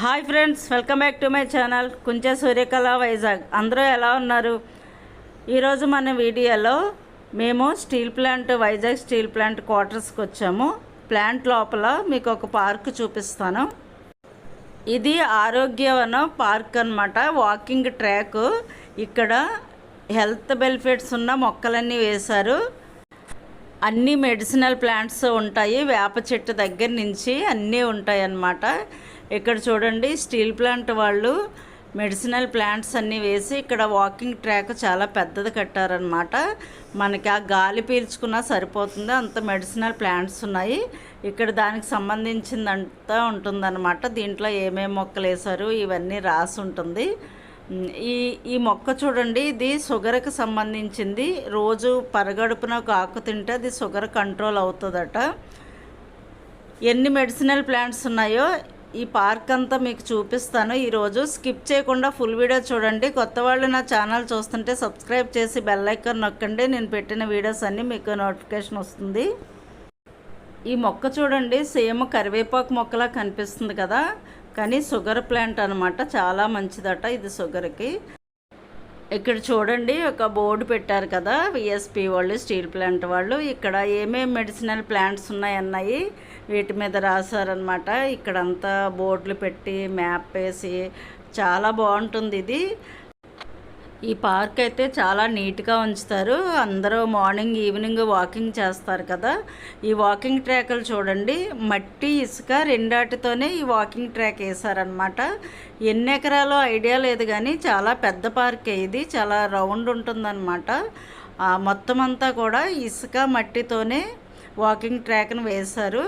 Hi friends welcome back to my channel Kunche Suryakala Vizag. అందరూ ఎలా ఉన్నారు? ఈరోజు మన వీడియోలో మేము steel plant Vizag steel plant క్వార్టర్స్కి వచ్చాము. ప్లాంట్ లోపల మీకు ఒక పార్క్ చూపిస్తాను. ఇది ఆరోగ్యవనం పార్క్ అన్నమాట. Walking track. ఇక్కడ హెల్త్ బెనిఫిట్స్ ఉన్న మొక్కలన్నీ వేశారు. అన్ని మెడిసినల్ ప్లాంట్స్ ఉంటాయి. వేప చెట్టు దగ్గర నుంచి అన్నీ ఉంటాయి అన్నమాట ఇక్కడ చూడండి స్టీల్ ప్లాంట్ వాళ్ళు మెడిసినల్ ప్లాంట్స్ అన్నీ వేసి ఇక్కడ వాకింగ్ ట్రాక్ చాలా పెద్దది కట్టారనమాట మనకి ఆ గాలి పీల్చుకున్నా సరిపోతుంది అంత మెడిసినల్ ప్లాంట్స్ ఉన్నాయి. ఇక్కడ దానికి సంబంధించిందంతా ఉంటుందన్నమాట. దీంట్లో ఏమేమి మొక్కలు వేశారు ఇవన్నీ రాసి ఉంటుంది. ఈ ఈ మొక్క చూడండి ఇది షుగర్కి సంబంధించింది. రోజు పరగడుపున ఒక ఆకు తింటే అది షుగర్ కంట్రోల్ అవుతుందట. ఎన్ని మెడిసినల్ ప్లాంట్స్ ఉన్నాయో ఈ పార్క్ అంతా మీకు చూపిస్తాను. ఈరోజు స్కిప్ చేయకుండా ఫుల్ వీడియో చూడండి. కొత్త వాళ్ళు నా ఛానల్ చూస్తుంటే సబ్స్క్రైబ్ చేసి బెల్ ఐకాన్ నొక్కండి. నేను పెట్టిన వీడియోస్ అన్నీ మీకు నోటిఫికేషన్ వస్తుంది. ఈ మొక్క చూడండి. సేమ్ కరివేపాకు మొక్కలా కనిపిస్తుంది కదా. కానీ షుగర్ ప్లాంట్ అనమాట చాలా మంచిదట ఇది షుగర్కి. ఇక్కడ చూడండి. ఒక బోర్డు పెట్టారు కదా. విఎస్పి వాళ్ళు స్టీల్ ప్లాంట్ వాళ్ళు. ఇక్కడ ఏమేమి మెడిసినల్ ప్లాంట్స్ ఉన్నాయన్నాయి. వీటి మీద రాశారనమాట ఇక్కడంతా బోర్డులు పెట్టి మ్యాప్ వేసి చాలా బాగుంటుంది ఇది. ఈ పార్క్ అయితే చాలా నీట్గా ఉంచుతారు. అందరూ మార్నింగ్ ఈవినింగ్ వాకింగ్ చేస్తారు కదా. ఈ వాకింగ్ ట్రాక్లు చూడండి. మట్టి ఇసుక రెండాటితోనే ఈ వాకింగ్ ట్రాక్ వేసారనమాట ఎన్ని ఎకరాలో ఐడియా లేదు కానీ చాలా పెద్ద పార్కే ఇది. చాలా రౌండ్ ఉంటుందన్నమాట. ఆ మొత్తం అంతా కూడా ఇసుక మట్టితోనే వాకింగ్ ట్రాక్ను వేశారు.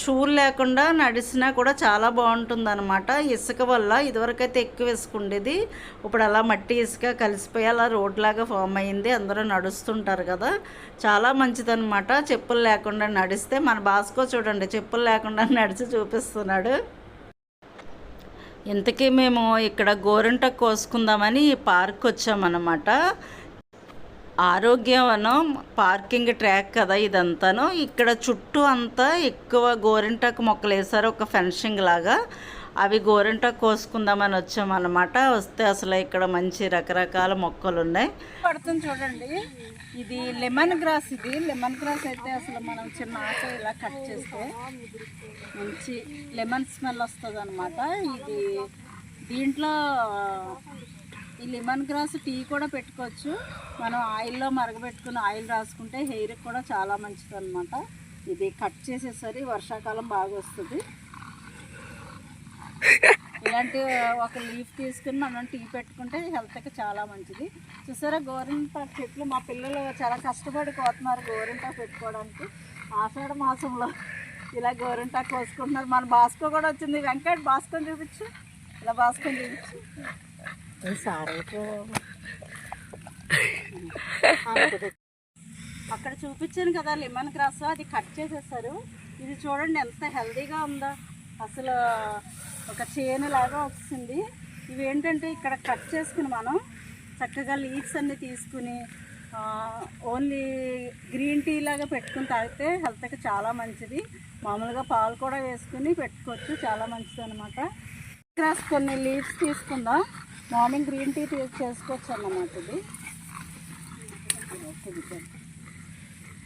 షూలు లేకుండా నడిచినా కూడా చాలా బాగుంటుందన్నమాట. ఇసుక వల్ల ఇదివరకైతే ఎక్కువ వేసుకుండేది ఇప్పుడు అలా మట్టి ఇసుక కలిసిపోయి అలా రోడ్లాగా ఫామ్ అయింది. అందరూ నడుస్తుంటారు కదా. చాలా మంచిదన్నమాట. చెప్పులు లేకుండా నడిస్తే మన బాస్కో చూడండి చెప్పులు లేకుండా నడిచి చూపిస్తున్నాడు. ఇంతకీ మేము ఇక్కడ గోరింట కోసుకుందామని ఈ పార్క్ వచ్చామన్నమాట. ఆరోగ్యవనం పార్కింగ్ ట్రాక్ కదా ఇదంతాను. ఇక్కడ చుట్టూ అంతా ఎక్కువ గోరింటాకు మొక్కలు వేసారు ఒక ఫెన్సింగ్ లాగా. అవి గోరింటాకు కోసుకుందామని వచ్చామన్నమాట. వస్తే అసలు ఇక్కడ మంచి రకరకాల మొక్కలు ఉన్నాయి. పడుతుంది చూడండి. ఇది లెమన్ గ్రాస్ ఇది. లెమన్ గ్రాస్ అయితే అసలు మనం చిన్న ఆకు ఇలా కట్ చేస్తే మంచి లెమన్ స్మెల్ వస్తుంది అనమాట ఇది దీంట్లో ఈ లెమన్ గ్రాస్ టీ కూడా పెట్టుకోవచ్చు. మనం ఆయిల్లో మరగబెట్టుకుని ఆయిల్ రాసుకుంటే హెయిర్కి కూడా చాలా మంచిది అనమాట ఇది కట్ చేసేసరి వర్షాకాలం బాగా వస్తుంది. ఇలాంటి ఒక లీఫ్ తీసుకుని మనం టీ పెట్టుకుంటే హెల్త్కి చాలా మంచిది. చూసారా గోరింటాకు చెట్లు? మా పిల్లలు చాలా కష్టపడి కోతున్నారు గోరింటాకు పెట్టుకోవడానికి. ఆషాఢ మాసంలో ఇలా గోరింటాకు కోసుకుంటున్నారు. మన బాస్కో కూడా వచ్చింది. వెంకట్ బాస్కొని చూపించు. ఇలా బాస్కొని చూపించు. అక్కడ చూపించాను కదా లెమన్ గ్రాస్ అది కట్ చేసేసారు. ఇది చూడండి ఎంత హెల్దీగా ఉందో. అసలు ఒక చేను లాగా వస్తుంది ఇవి ఏంటంటే ఇక్కడ కట్ చేసుకుని మనం చక్కగా లీవ్స్ అన్నీ తీసుకుని ఓన్లీ గ్రీన్ టీ లాగా పెట్టుకుని తాగితే హెల్త్కి చాలా మంచిది. మామూలుగా పాలు కూడా వేసుకుని పెట్టుకోవచ్చు చాలా మంచిది అనమాట గ్రాస్ కొన్ని లీవ్స్ తీసుకుందాం? మార్నింగ్ గ్రీన్ టీ చేసుకోవచ్చు అన్నమాట ఇది.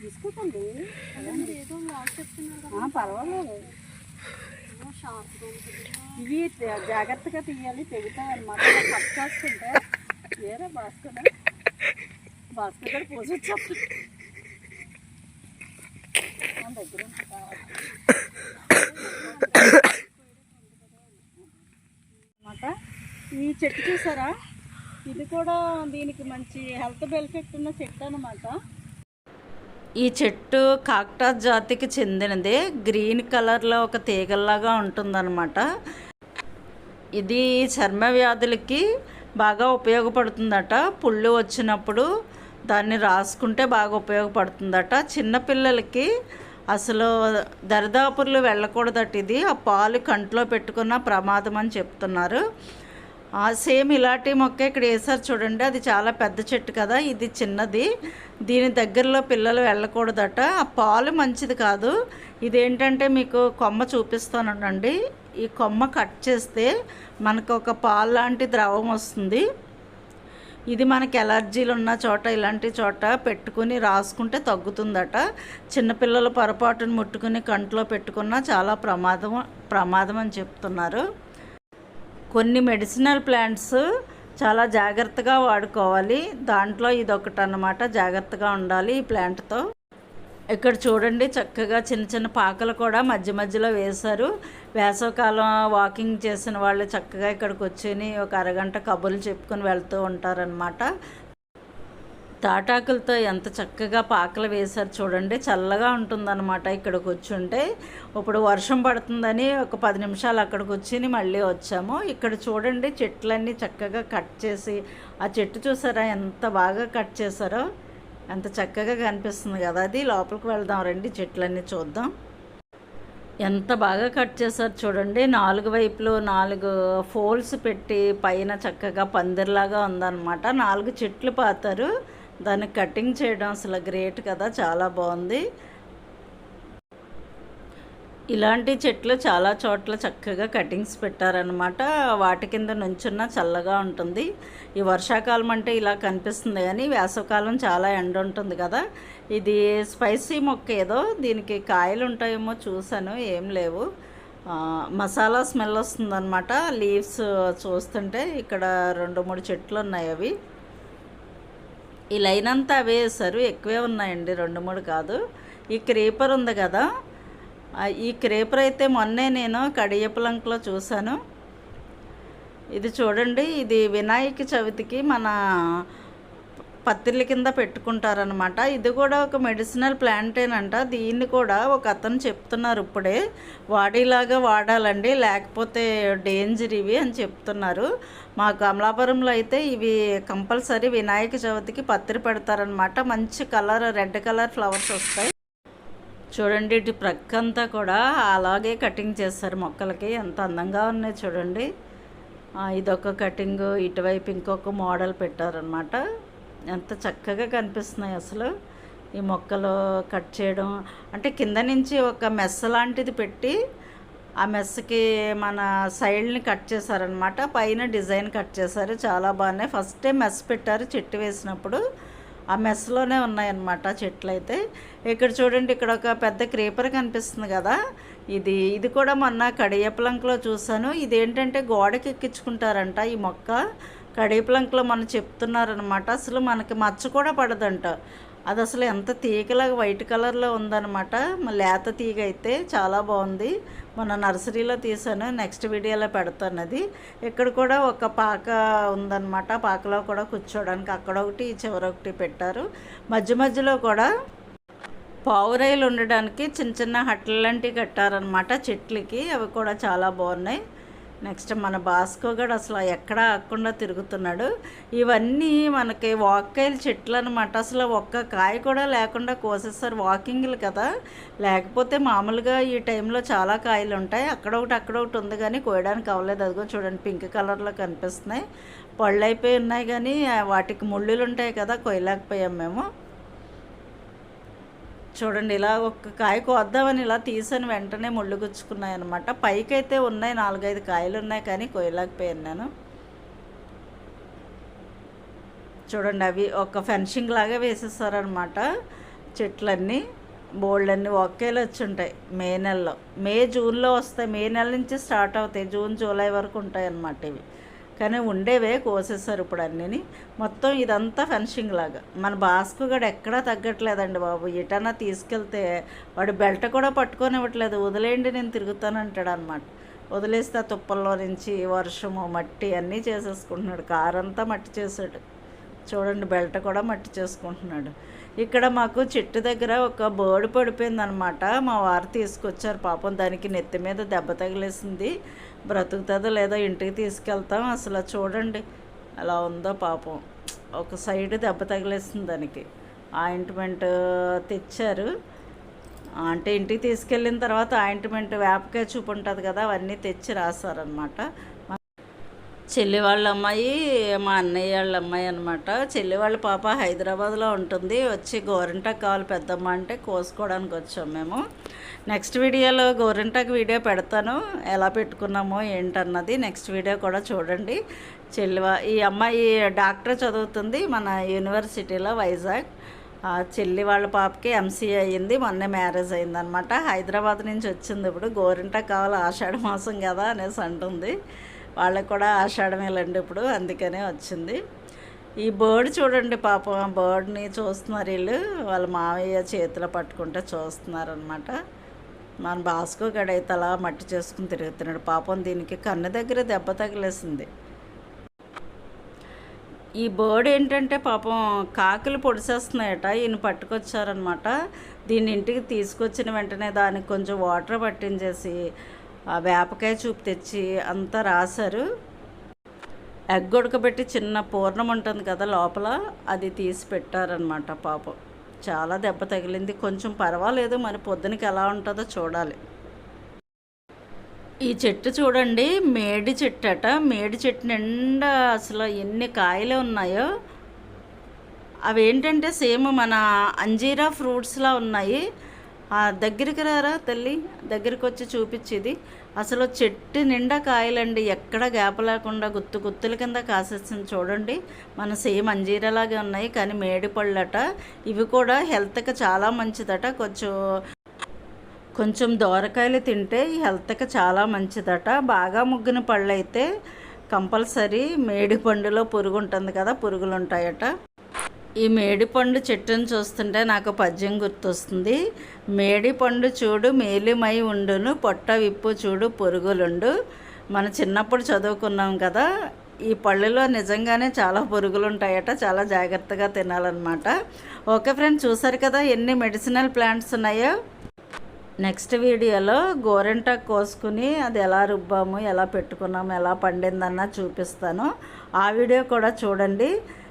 తీసుకోకండి పర్వాలేదు. ఇవి జాగ్రత్తగా తీయాలి తెగుతాయి అనమాట కట్ చేసుకుంటే ఏరా భాస్కర్? భాస్కర్ కూడా పోసొచ్చు మన దగ్గర ఉంది. అన్నమాట ఈ చెట్టు చూసారా? ఇది కూడా దీనికి మంచి హెల్త్ బెనిఫిట్ ఉన్న చెట్టు అనమాట ఈ చెట్టు కాక్టాస్ జాతికి చెందినదే గ్రీన్ కలర్లో ఒక తీగల్లాగా ఉంటుందన్నమాట. ఇది చర్మ వ్యాధులకి బాగా ఉపయోగపడుతుందట. పుళ్ళు వచ్చినప్పుడు దాన్ని రాసుకుంటే బాగా ఉపయోగపడుతుందట. చిన్నపిల్లలకి అసలు దరిదాపులు వెళ్ళకూడదట ఇది. ఆ పాలు కంట్లో పెట్టుకున్న ప్రమాదం అని చెప్తున్నారు. సేమ్ ఇలాంటి మొక్క ఇక్కడ వేసారు చూడండి. అది చాలా పెద్ద చెట్టు కదా ఇది చిన్నది. దీని దగ్గరలో పిల్లలు వెళ్ళకూడదట. ఆ పాలు మంచిది కాదు. ఇదేంటంటే మీకు కొమ్మ చూపిస్తానండి. ఈ కొమ్మ కట్ చేస్తే మనకు ఒక పాలు లాంటి ద్రవం వస్తుంది. ఇది మనకి ఎలర్జీలు ఉన్న చోట ఇలాంటి చోట పెట్టుకుని రాసుకుంటే తగ్గుతుందట. చిన్నపిల్లలు పొరపాటును ముట్టుకుని కంట్లో పెట్టుకున్నా చాలా ప్రమాదం ప్రమాదం అని చెప్తున్నారు. కొన్ని మెడిసినల్ ప్లాంట్స్ చాలా జాగ్రత్తగా వాడుకోవాలి. దాంట్లో ఇది ఒకటి అన్నమాట జాగ్రత్తగా ఉండాలి ఈ ప్లాంట్తో ఇక్కడ చూడండి చక్కగా చిన్న చిన్న పాకలు కూడా మధ్య మధ్యలో వేశారు. వేసవకాలం వాకింగ్ చేసిన వాళ్ళు చక్కగా ఇక్కడికి వచ్చి ఒక అరగంట కబుర్లు చెప్పుకొని వెళ్తూ ఉంటారనమాట తాటాకులతో ఎంత చక్కగా పాకలు వేశారు చూడండి. చల్లగా ఉంటుందన్నమాట ఇక్కడికి వచ్చి ఉంటే ఇప్పుడు వర్షం పడుతుందని ఒక పది నిమిషాలు అక్కడికి వచ్చి మళ్ళీ వచ్చాము. ఇక్కడ చూడండి చెట్లన్నీ చక్కగా కట్ చేసి ఆ చెట్టు చూసారా ఎంత బాగా కట్ చేశారో? ఎంత చక్కగా కనిపిస్తుంది కదా అది. లోపలికి వెళ్దాం రండి చెట్లన్నీ చూద్దాం. ఎంత బాగా కట్ చేశారు చూడండి. నాలుగు వైపులు నాలుగు ఫోల్స్ పెట్టి పైన చక్కగా పందిర్లాగా ఉందన్నమాట. నాలుగు చెట్లు పాతారు. దాన్ని కటింగ్ చేయడం అసలు గ్రేట్ కదా చాలా బాగుంది. ఇలాంటి చెట్లు చాలా చోట్ల చక్కగా కటింగ్స్ పెట్టారనమాట వాటి కింద నుంచున్న చల్లగా ఉంటుంది. ఈ వర్షాకాలం అంటే ఇలా కనిపిస్తుంది కానీ వేసవకాలం చాలా ఎండ ఉంటుంది కదా. ఇది స్పైసీ మొక్క ఏదో దీనికి కాయలు ఉంటాయేమో చూశాను ఏం లేవు. మసాలా స్మెల్ వస్తుందన్నమాట. లీవ్స్ చూస్తుంటే ఇక్కడ రెండు మూడు చెట్లు ఉన్నాయి అవి. ఈ లైన్ అంతా అవే వేశారు. ఎక్కువే ఉన్నాయండి. రెండు మూడు కాదు. ఈ క్రీపర్ ఉంది కదా. ఈ క్రీపర్ అయితే మొన్నే నేను కడియపులంకలో చూశాను. ఇది చూడండి. ఇది వినాయక చవితికి మన పత్తిళ్ళ కింద పెట్టుకుంటారనమాట ఇది కూడా ఒక మెడిసినల్ ప్లాంటేనంట. దీన్ని కూడా ఒక అతను చెప్తున్నారు ఇప్పుడే. వాడేలాగా వాడాలండి లేకపోతే డేంజర్ ఇవి అని చెప్తున్నారు. మా కమలాపురంలో అయితే ఇవి కంపల్సరీ వినాయక చవితికి పత్రి పెడతారనమాట మంచి కలర్ రెడ్ కలర్ ఫ్లవర్స్ వస్తాయి. చూడండి ఇటు ప్రక్కంతా కూడా అలాగే కటింగ్ చేస్తారు మొక్కలకి. ఎంత అందంగా ఉన్నాయి చూడండి. ఇదొక కటింగ్ ఇటువైపు ఇంకొక మోడల్ పెట్టారనమాట ఎంత చక్కగా కనిపిస్తున్నాయి అసలు. ఈ మొక్కలు కట్ చేయడం అంటే కింద నుంచి ఒక మెస్ లాంటిది పెట్టి ఆ మెస్కి మన సైడ్ని కట్ చేశారనమాట పైన డిజైన్ కట్ చేశారు చాలా బాగున్నాయి ఫస్ట్ టైం మెస్ పెట్టారు చెట్టు వేసినప్పుడు. ఆ మెస్లోనే ఉన్నాయన్నమాట చెట్లు అయితే ఇక్కడ చూడండి ఇక్కడ ఒక పెద్ద క్రీపర్ కనిపిస్తుంది కదా. ఇది ఇది కూడా మొన్న కడియప్లంక్లో చూశాను. ఇదేంటంటే గోడకి ఎక్కించుకుంటారంట ఈ మొక్క. కడియప్లంక్లో మనం చెప్తున్నారనమాట అసలు మనకి మచ్చ కూడా పడదంట. అది అసలు ఎంత తీగలాగా వైట్ కలర్లో ఉందన్నమాట. లేత తీగ అయితే చాలా బాగుంది. మన నర్సరీలో తీసాను. నెక్స్ట్ వీడియోలో పెడతాను అది. ఇక్కడ కూడా ఒక పాక ఉందన్నమాట. పాకలో కూడా కూర్చోవడానికి అక్కడ ఒకటి చివరొకటి చివర ఒకటి పెట్టారు. మధ్య మధ్యలో కూడా పావురాయిలు ఉండడానికి చిన్న చిన్న హట్లు లాంటివి కట్టారనమాట చెట్లకి. అవి కూడా చాలా బాగున్నాయి. నెక్స్ట్ మన బాస్కో గడు అసలు ఎక్కడ ఆగకుండా తిరుగుతున్నాడు. ఇవన్నీ మనకి వాక్కాయలు చెట్లు అనమాట అసలు ఒక్క కాయ కూడా లేకుండా కోసేస్తారు వాకింగ్లు కదా. లేకపోతే మామూలుగా ఈ టైంలో చాలా కాయలు ఉంటాయి. అక్కడ ఒకటి అక్కడ ఒకటి ఉంది కానీ కోయడానికి అవ్వలేదు. అదిగో చూడండి పింక్ కలర్లో కనిపిస్తున్నాయి. పళ్ళు అయిపోయి ఉన్నాయి కానీ వాటికి ముళ్ళులు ఉంటాయి కదా కొయ్యలేకపోయాం మేము. చూడండి ఇలా ఒక్క కాయ కోద్దామని ఇలా తీసాను వెంటనే ముళ్ళు గుచ్చుకున్నాయి అనమాట పైకైతే ఉన్నాయి నాలుగైదు కాయలు ఉన్నాయి కానీ కొయ్యలేకపోయాను నేను. చూడండి అవి ఒక ఫెన్షింగ్ లాగా వేసేసారనమాట చెట్లన్నీ. బోల్డన్ని ఒకేలా వచ్చి ఉంటాయి మే నెలలో. మే జూన్లో వస్తాయి. మే నెల నుంచి స్టార్ట్ అవుతాయి జూన్ జూలై వరకు ఉంటాయి అన్నమాట ఇవి. కానీ ఉండేవే కోసేసారు ఇప్పుడు అన్నీ మొత్తం ఇదంతా ఫెన్షింగ్ లాగా. మన బాస్కు కూడా ఎక్కడా తగ్గట్లేదండి బాబు. ఎటన్నా తీసుకెళ్తే వాడు బెల్ట్ కూడా పట్టుకొని ఇవ్వట్లేదు వదిలేయండి నేను తిరుగుతాను అంటాడు అనమాట వదిలేస్తే ఆ తుప్పల్లో నుంచి వర్షము మట్టి అన్నీ చేసేసుకుంటున్నాడు. కారంతా మట్టి చేశాడు. చూడండి బెల్ట్ కూడా మట్టి చేసుకుంటున్నాడు. ఇక్కడ మాకు చెట్టు దగ్గర ఒక బోర్డు పడిపోయింది అనమాట మా వారు తీసుకొచ్చారు. పాపం దానికి నెత్తి మీద దెబ్బ తగిలేసింది. బ్రతుకుతుందో లేదో ఇంటికి తీసుకెళ్తాం. అసలు చూడండి అలా ఉందో పాపం. ఒక సైడ్ దెబ్బ తగిలేసింది దానికి. ఆయింట్మెంట్ తెచ్చారు. అంటే ఇంటికి తీసుకెళ్ళిన తర్వాత ఆయింట్మెంట్ వేపకాయ చూపు ఉంటుంది కదా అవన్నీ తెచ్చి రాశారనమాట చెల్లి వాళ్ళ అమ్మాయి మా అన్నయ్య వాళ్ళ అమ్మాయి అనమాట చెల్లి వాళ్ళ పాప హైదరాబాద్లో ఉంటుంది. వచ్చి గోరింటాకు కావాలి పెద్దమ్మ అంటే కోసుకోవడానికి వచ్చాం మేము. నెక్స్ట్ వీడియోలో గోరింటాకు వీడియో పెడతాను. ఎలా పెట్టుకున్నామో ఏంటన్నది నెక్స్ట్ వీడియో కూడా చూడండి. చెల్లివా ఈ అమ్మాయి డాక్టర్ చదువుతుంది మన యూనివర్సిటీలో వైజాగ్. ఆ చెల్లి వాళ్ళ పాపకి ఎంసీఏ అయ్యింది. మొన్నే మ్యారేజ్ అయిందనమాట హైదరాబాద్ నుంచి వచ్చింది ఇప్పుడు. గోరింటాకు కావాలి ఆషాఢ మాసం కదా అనేసి అంటుంది. వాళ్ళకి కూడా ఆషాఢమేలండి ఇప్పుడు అందుకనే వచ్చింది. ఈ బర్డ్ చూడండి పాపం ఆ బర్డ్ని చూస్తున్నారు వీళ్ళు. వాళ్ళ మావయ్య చేతిలో పట్టుకుంటే చూస్తున్నారు అనమాట మన బాస్కో గడైతే అలా మట్టి చేసుకుని తిరుగుతున్నాడు. పాపం దీనికి కన్ను దగ్గర దెబ్బ తగిలేసింది. ఈ బర్డ్ ఏంటంటే పాపం కాకులు పొడిచేస్తున్నాయట. ఈయన పట్టుకొచ్చారనమాట దీన్ని ఇంటికి తీసుకొచ్చిన వెంటనే దానికి కొంచెం వాటర్ పట్టించేసి వేపకాయ చూపు తెచ్చి అంతా రాశారు. ఎగ్ ఉడకబెట్టి చిన్న పూర్ణం ఉంటుంది కదా లోపల అది తీసి పెట్టారనమాట పాపం. చాలా దెబ్బ తగిలింది. కొంచెం పర్వాలేదు మరి పొద్దునకి ఎలా ఉంటుందో చూడాలి. ఈ చెట్టు చూడండి మేడి చెట్టు అట మేడి చెట్టు నిండా అసలు ఎన్ని కాయలు ఉన్నాయో. అవి ఏంటంటే సేమ్ మన అంజీరా ఫ్రూట్స్లా ఉన్నాయి. ఆ దగ్గరికి రారా తల్లి? దగ్గరికి వచ్చి చూపించేది. అసలు చెట్టు నిండా కాయలండి. ఎక్కడ గ్యాప్ లేకుండా గుత్తు గుత్తుల కింద కాసేస్తుంది చూడండి. మన సేమ్ అంజీరలాగే ఉన్నాయి కానీ మేడి పళ్ళట. ఇవి కూడా హెల్త్కి చాలా మంచిదట. కొంచెం కొంచెం దోరకాయలు తింటే హెల్త్కి చాలా మంచిదట. బాగా ముగ్గిన పళ్ళు అయితే కంపల్సరీ మేడి పండులో పురుగు ఉంటుంది కదా పురుగులు ఉంటాయట ఈ మేడిపండు చెట్టును చూస్తుంటే నాకు పద్యం గుర్తొస్తుంది. మేడిపండు చూడు మేలిమై ఉండును పొట్ట విప్పు చూడు పురుగులుండు. మన చిన్నప్పుడు చదువుకున్నాం కదా ఈ పళ్ళులో నిజంగానే చాలా పురుగులు ఉంటాయట చాలా జాగ్రత్తగా తినాలన్నమాట. ఓకే ఫ్రెండ్ చూసారు కదా ఎన్ని మెడిసినల్ ప్లాంట్స్ ఉన్నాయో? నెక్స్ట్ వీడియోలో గోరెంటాకు కోసుకుని అది ఎలా రుబ్బాము ఎలా పెట్టుకున్నాము ఎలా పండిందన్న చూపిస్తాను. ఆ వీడియో కూడా చూడండి.